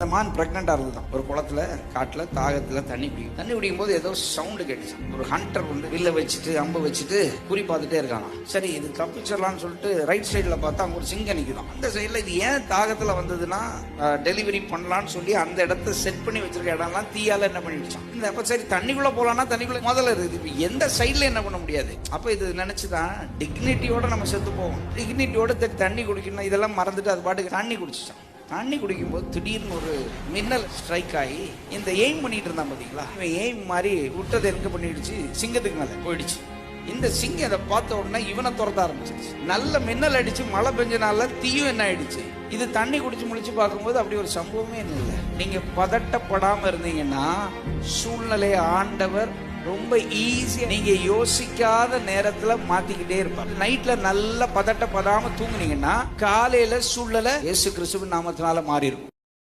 அந்த மான் பிரெக்னெண்டா இருந்துதான் ஒரு குளத்துல காட்டில் தாகத்தில் தண்ணி பிடிக்கும் தண்ணி குடிக்கும் போது ஏதோ சவுண்டு கேட்டுச்சு ஒரு ஹண்டர் வந்து வில்ல வச்சுட்டு அம்பு வச்சுட்டு குறி பார்த்துட்டே இருக்கானா சரி இது தப்பிச்சிடலாம்னு சொல்லிட்டு ரைட் சைடில் பார்த்தா அங்கே ஒரு சிங்கம் நிக்குதான் அந்த சைடில் இது ஏன் தாகத்தில் வந்ததுன்னா டெலிவரி பண்ணலான்னு சொல்லி அந்த இடத்த செட் பண்ணி வச்சிருக்க இடம்லாம் தீயால் என்ன பண்ணிடுச்சான் இந்த அப்போ சரி தண்ணிக்குள்ளே போகலான்னா தண்ணிக்குள்ளே முதல்ல இருக்குது இப்போ எந்த சைடில் என்ன பண்ண முடியாது? அப்போ இது நினச்சி தான் டிக்னிட்டியோட நம்ம செத்து போவோம். டிக்னிட்டியோட தண்ணி குடிக்கணும் இதெல்லாம் மறந்துட்டு அது பாட்டுக்கு தண்ணி குடிச்சிட்டான் தண்ணி குடிக்கும்போது திடீர்னு ஒரு மின்னல் ஸ்ட்ரைக் ஆகி இந்த எய்ம் பண்ணிட்டு இருந்தான் பாத்தீங்களா? இவன் எய்ம் மாதிரி விட்டதை எங்க பண்ணிடுச்சு சிங்கத்துக்கு மேல போயிடுச்சு. இந்த சிங்கம் அதை பார்த்த உடனே இவனை துரத்த ஆரம்பிச்சிருச்சு. நல்ல மின்னல் அடிச்சு மழை பெஞ்சனால தீயும் என்ன ஆயிடுச்சு? இது தண்ணி குடிச்சு முடிச்சு பார்க்கும்போது அப்படி ஒரு சம்பவமே இல்லை. நீங்க பதட்டப்படாம இருந்தீங்கன்னா சூழ்நிலையை ஆண்டவர் ரொம்ப ஈஸியா நீங்க யோசிக்காத நேரத்துல மாத்திக்கிட்டே இருப்பாங்க நைட்ல நல்ல பதட்டப்படாமல் தூங்குனீங்கன்னா காலையில சூழ்நிலை இயேசு கிறிஸ்துவின் நாமத்தினால மாறிடும்